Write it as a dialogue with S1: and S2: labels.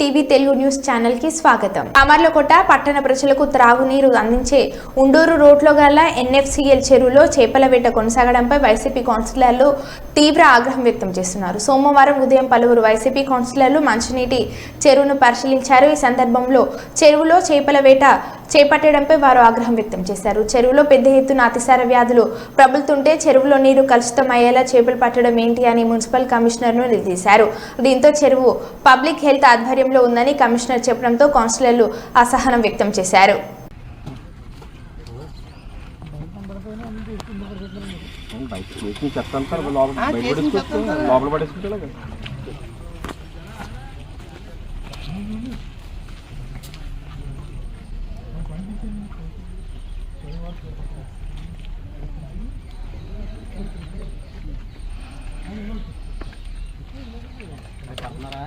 S1: TV Telugu news ఛానల్కి స్వాగతం. అమర్లకోట పట్టణ ప్రజలకు త్రాగునీరు అందించే ఉండూరు రోడ్లో గల ఎన్ఎఫ్సిఎల్ చెరువులో చేపల వేట కొనసాగడంపై వైసీపీ కౌన్సిలర్లు తీవ్ర ఆగ్రహం వ్యక్తం చేస్తున్నారు. సోమవారం ఉదయం పలువురు వైసీపీ కౌన్సిలర్లు మంచినీటి చెరువును పరిశీలించారు. ఈ సందర్భంలో చెరువులో చేపల వేట చేపట్టడంపై వారు ఆగ్రహం వ్యక్తం చేశారు. చెరువులో పెద్ద ఎత్తున అతిసార వ్యాధులు ప్రబలుతుంటే చెరువులో నీరు కలుషితం అయ్యేలా చేపలు పట్టడం ఏంటి అని మున్సిపల్ కమిషనర్ను నిలదీశారు దీంతో చెరువు పబ్లిక్ హెల్త్ ఆధ్వర్యంలో ఉందని కమిషనర్ చెప్పడంతో కౌన్సిలర్లు అసహనం వ్యక్తం చేశారు.
S2: పడేసుకుంటే లోపల పడేసుకుంటే అన్నారా